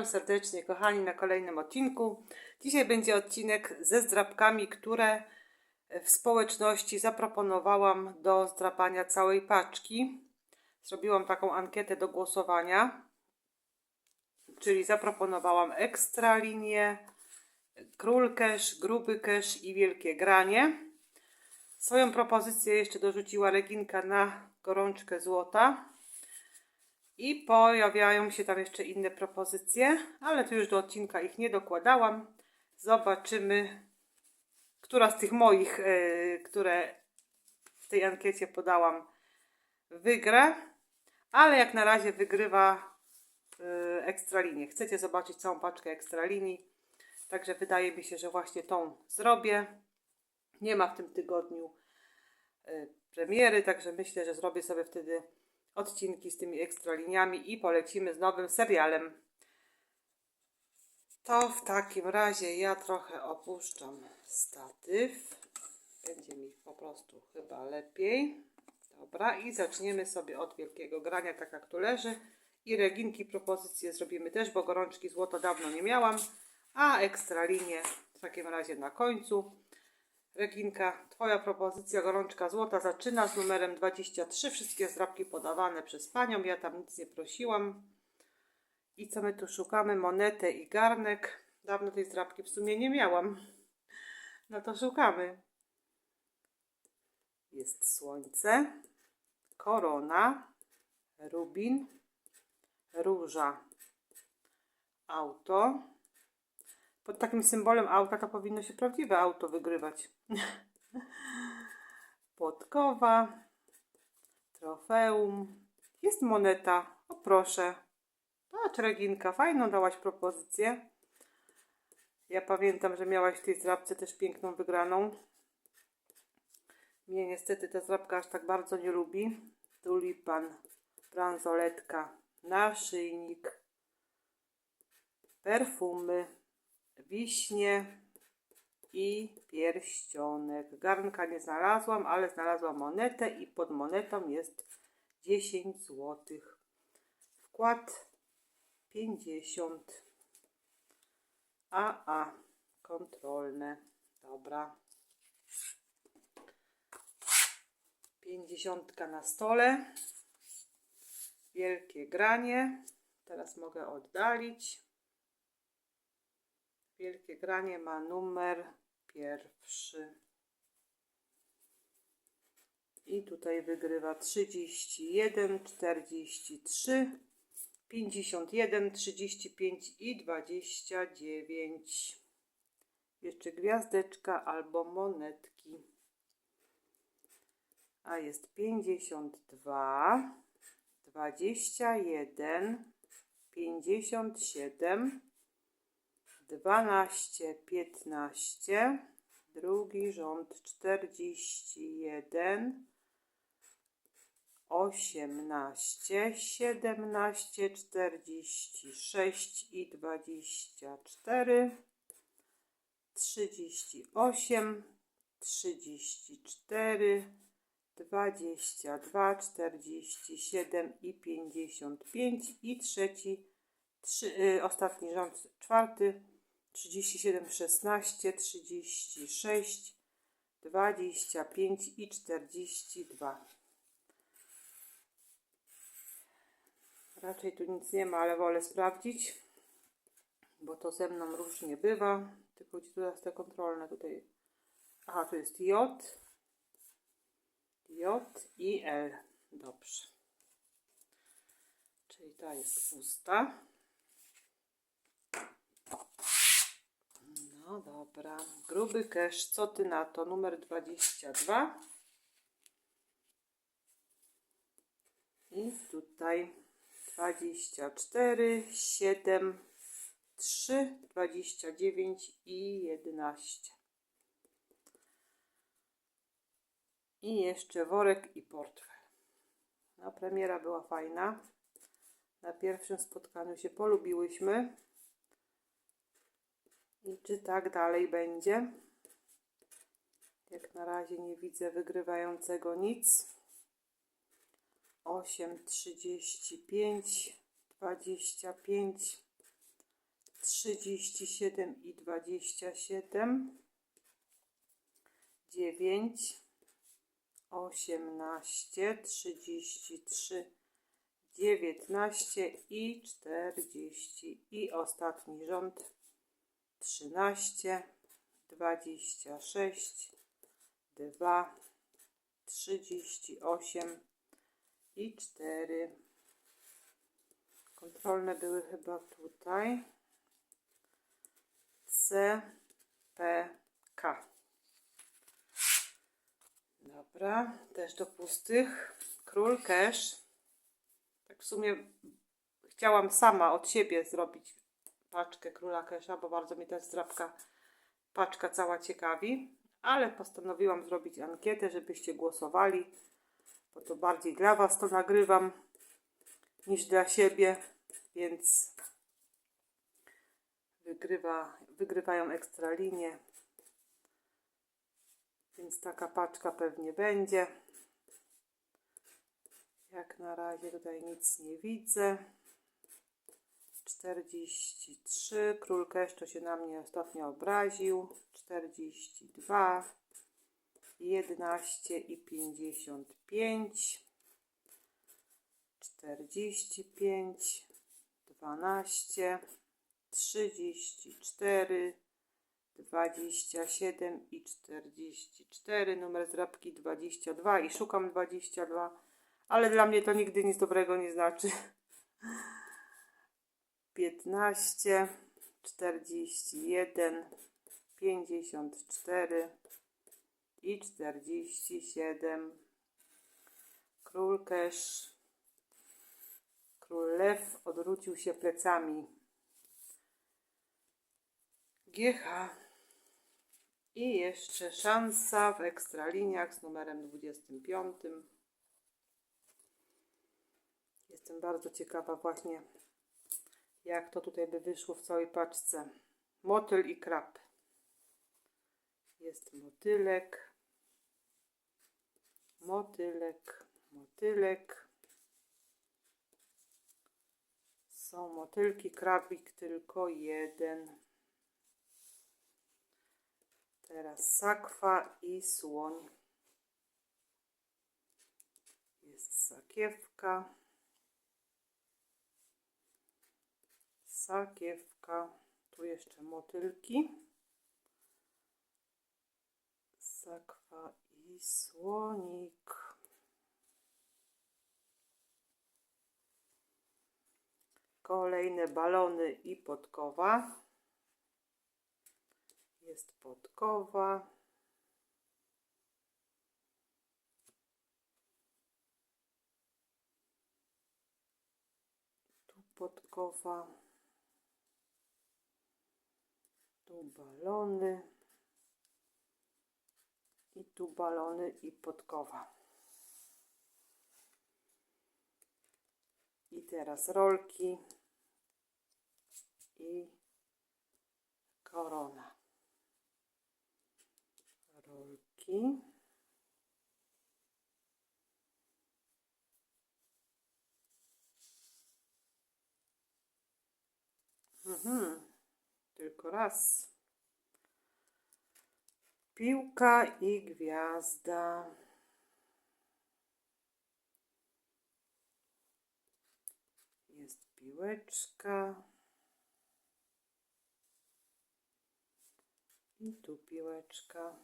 Witam serdecznie, kochani, na kolejnym odcinku. Dzisiaj będzie odcinek ze zdrapkami, które w społeczności zaproponowałam do zdrapania całej paczki. Zrobiłam taką ankietę do głosowania, czyli zaproponowałam ekstra linię, król cash, gruby cash i wielkie granie. Swoją propozycję jeszcze dorzuciła Reginka na gorączkę złota. I pojawiają się tam jeszcze inne propozycje, ale tu już do odcinka ich nie dokładałam. Zobaczymy, która z tych moich, yy, które w tej ankiecie podałam, wygra. Ale jak na razie wygrywa yy, ekstralinię. Chcecie zobaczyć całą paczkę ekstralinii, także wydaje mi się, że właśnie tą zrobię. Nie ma w tym tygodniu yy, premiery, także myślę, że zrobię sobie wtedy odcinki z tymi ekstraliniami i polecimy z nowym serialem. To w takim razie ja trochę opuszczam statyw. Będzie mi po prostu chyba lepiej. Dobra, i zaczniemy sobie od wielkiego grania, tak jak tu leży. I reginki propozycje zrobimy też, bo gorączki złota dawno nie miałam. A ekstralinie w takim razie na końcu. Reginka, Twoja propozycja gorączka złota zaczyna z numerem 23. Wszystkie zdrabki podawane przez Panią. Ja tam nic nie prosiłam. I co my tu szukamy? Monetę i garnek. Dawno tej zdrabki w sumie nie miałam. No to szukamy. Jest słońce, korona, rubin, róża, auto, pod takim symbolem auta to powinno się prawdziwe auto wygrywać. Podkowa, trofeum, jest moneta. O proszę. Patrz Reginka, fajną dałaś propozycję. Ja pamiętam, że miałaś w tej zrabce też piękną wygraną. Mnie niestety ta zrabka aż tak bardzo nie lubi. Tulipan, bransoletka, naszyjnik, perfumy wiśnie i pierścionek. Garnka nie znalazłam, ale znalazłam monetę i pod monetą jest 10 zł. Wkład 50. AA kontrolne. Dobra. 50 na stole. Wielkie granie. Teraz mogę oddalić. Wielkie granie ma numer pierwszy. I tutaj wygrywa 31, 43, 51, 35 i 29. Jeszcze gwiazdeczka albo monetki. A jest 52, 21, 57, dwanaście, piętnaście, drugi rząd czterdzieści jeden, osiemnaście, siedemnaście, czterdzieści sześć i dwadzieścia cztery, trzydzieści osiem, trzydzieści cztery, dwadzieścia dwa, czterdzieści siedem i pięćdziesiąt pięć i trzeci, y, ostatni rząd czwarty 37, 16, 36, 25 i 42. Raczej tu nic nie ma, ale wolę sprawdzić, bo to ze mną różnie bywa. Tylko gdzie teraz te kontrolne tutaj. Aha, tu jest J, J i L. Dobrze. Czyli ta jest pusta. No dobra. Gruby cash, co ty na to? Numer 22. I tutaj 24, 7, 3, 29 i 11. I jeszcze worek i portfel. No, premiera była fajna. Na pierwszym spotkaniu się polubiłyśmy. I czy tak dalej będzie? Jak na razie nie widzę wygrywającego nic. 8, 35, 25, trzydzieści siedem i dwadzieścia siedem, dziewięć, osiemnaście, trzydzieści trzy, dziewiętnaście i czterdzieści. I ostatni rząd trzynaście, dwadzieścia sześć, dwa, trzydzieści osiem i cztery. Kontrolne były chyba tutaj. C, P, K. Dobra, też do pustych. Król cash. Tak w sumie chciałam sama od siebie zrobić paczkę króla kesza, bo bardzo mi ta zdrabka paczka cała ciekawi. Ale postanowiłam zrobić ankietę, żebyście głosowali, bo to bardziej dla Was to nagrywam niż dla siebie, więc wygrywa, wygrywają ekstralinie. Więc taka paczka pewnie będzie. Jak na razie tutaj nic nie widzę. 43. Król Kesz to się na mnie ostatnio obraził. 42. 11 i 55. 45. 12. 34. 27 i 44. Numer zdrabki 22 i szukam 22. Ale dla mnie to nigdy nic dobrego nie znaczy. 15, 41, 54 i 47. Król Kesz, król Lew odwrócił się plecami. GH i jeszcze szansa w ekstraliniach z numerem 25. Jestem bardzo ciekawa właśnie jak to tutaj by wyszło w całej paczce. Motyl i krab. Jest motylek. Motylek, motylek. Są motylki, krabik tylko jeden. Teraz sakwa i słoń. Jest sakiewka. Sakiewka, tu jeszcze motylki, sakwa i słonik. Kolejne balony i podkowa. Jest podkowa. Podkowa. Tu balony i tu balony i podkowa. I teraz rolki i korona. Rolki. Tylko raz. Piłka i gwiazda. Jest piłeczka. I tu piłeczka.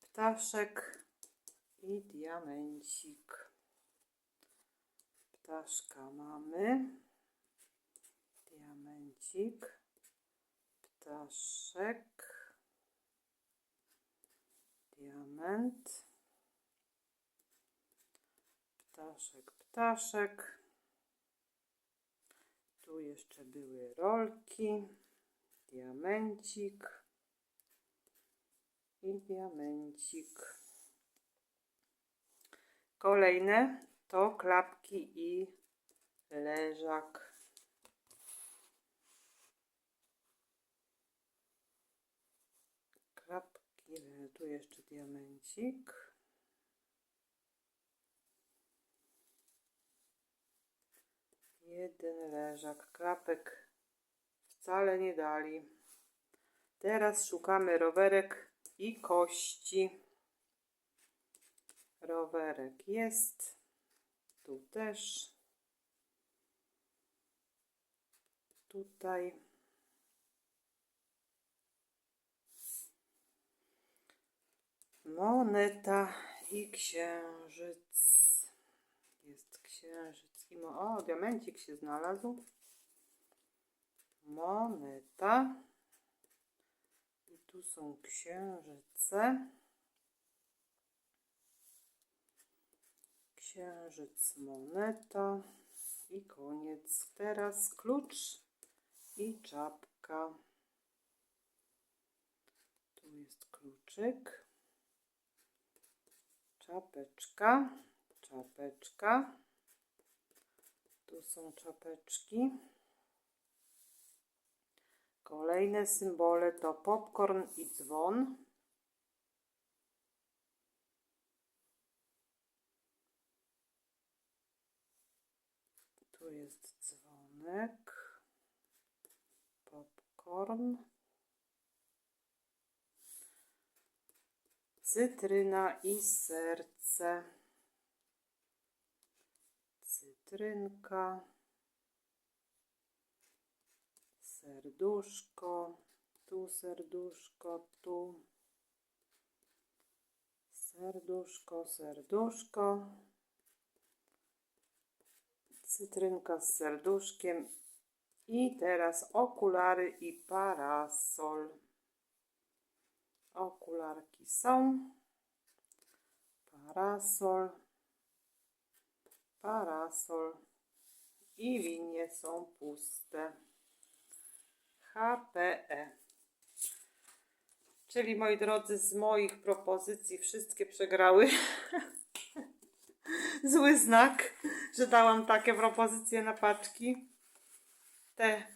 Ptaszek i diamencik. Ptaszka mamy diamencik, ptaszek, diament, ptaszek, ptaszek. Tu jeszcze były rolki, diamencik i diamencik. Kolejne to klapki i leżak. Tu jeszcze diamencik. Jeden leżak. Klapek wcale nie dali. Teraz szukamy rowerek i kości. Rowerek jest. Tu też. Tutaj. Moneta i księżyc. Jest księżyc i mo- O, diamencik się znalazł. Moneta. I tu są księżyce. Księżyc, moneta. I koniec. Teraz klucz i czapka. Tu jest kluczyk. Czapeczka. Czapeczka. Tu są czapeczki. Kolejne symbole to popcorn i dzwon. Tu jest dzwonek. Popcorn. Cytryna i serce. Cytrynka. Serduszko. Tu serduszko, tu. Serduszko, serduszko. Cytrynka z serduszkiem. I teraz okulary i parasol. Okularki są. Parasol. Parasol. I linie są puste. HPE. Czyli moi drodzy, z moich propozycji wszystkie przegrały. Zły znak, że dałam takie propozycje na paczki. Te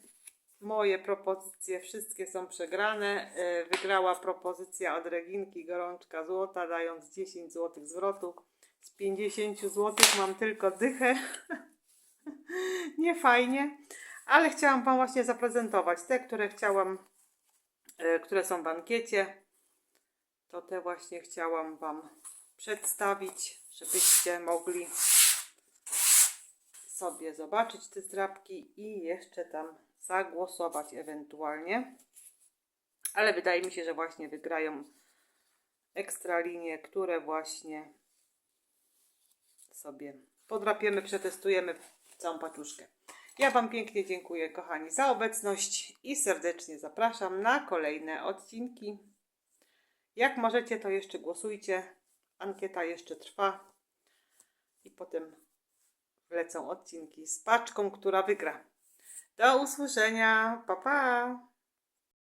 moje propozycje wszystkie są przegrane. E, Wygrała propozycja od Reginki Gorączka Złota, dając 10 zł zwrotu. Z 50 zł mam tylko dychę. Nie fajnie, ale chciałam Wam właśnie zaprezentować te, które chciałam, e, które są w ankiecie. To te właśnie chciałam Wam przedstawić, żebyście mogli sobie zobaczyć te zdrabki i jeszcze tam zagłosować ewentualnie. Ale wydaje mi się, że właśnie wygrają ekstralinie, które właśnie sobie podrapiemy, przetestujemy całą paczuszkę. Ja Wam pięknie dziękuję, kochani, za obecność i serdecznie zapraszam na kolejne odcinki. Jak możecie, to jeszcze głosujcie. Ankieta jeszcze trwa. I potem wlecą odcinki z paczką, która wygra. Do usłyszenia. Pa, pa.